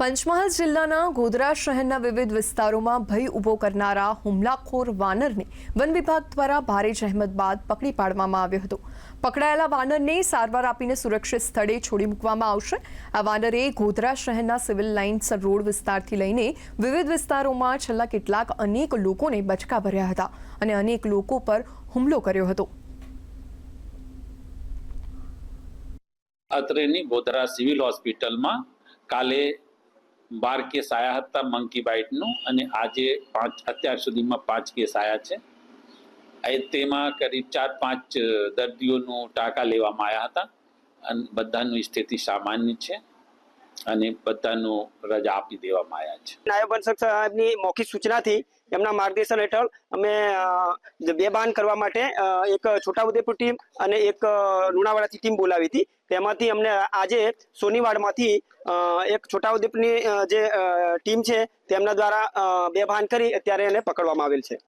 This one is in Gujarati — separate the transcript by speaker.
Speaker 1: પંચમહાલ જિલ્લાના ગોધરા શહેરના વિવિધ વિસ્તારોમાં ભય ઊભો કરનારા હુમલાખોર વાનરને વન વિભાગ દ્વારા ભારે જહેમત બાદ પકડી પાડવામાં આવ્યો હતો. પકડાયેલા વાનરને સારવાર આપીને સુરક્ષિત સ્થળે છોડી મૂકવામાં આવશે. આ વાનરે ગોધરા શહેરના સિવિલ લાઇન્સ રોડ વિસ્તારથી લઈને વિવિધ વિસ્તારોમાં છેલ્લા કેટલાક અનેક લોકોને બચકા ભર્યા હતા અને અનેક લોકો પર હુમલો કર્યો હતો.
Speaker 2: અત્રેની ગોધરા સિવિલ હોસ્પિટલમાં કાલે બાર કેસ આવ્યા હતા મંકી બાઇટનું અને આજે પાંચ, અત્યાર સુધીમાં પાંચ કેસ આવ્યા છે. તેમાં કરીબ ચાર, પાંચ દર્દીઓનું ટાંકા લેવામાં આવ્યા હતા. અને બધાની સ્થિતિ સામાન્ય છે. અને બધાનું રજા આપી દેવામાં આવ્યા છે.
Speaker 3: નાયબ વનસક સાહેબની મૌખિક સૂચનાથી એમના માર્ગદર્શન હેઠળ અમે બેબાન કરવા માટે એક છોટાઉદેપુર ટીમ અને એક લુણાવાડાથી ટીમ બોલાવી હતી. તેમાંથી અમને આજે સોનીવાડમાંથી એક છોટાઉદેપુરની જે ટીમ છે, તેમના દ્વારા બેભાન કરી અત્યારે એને પકડવામાં આવેલ છે.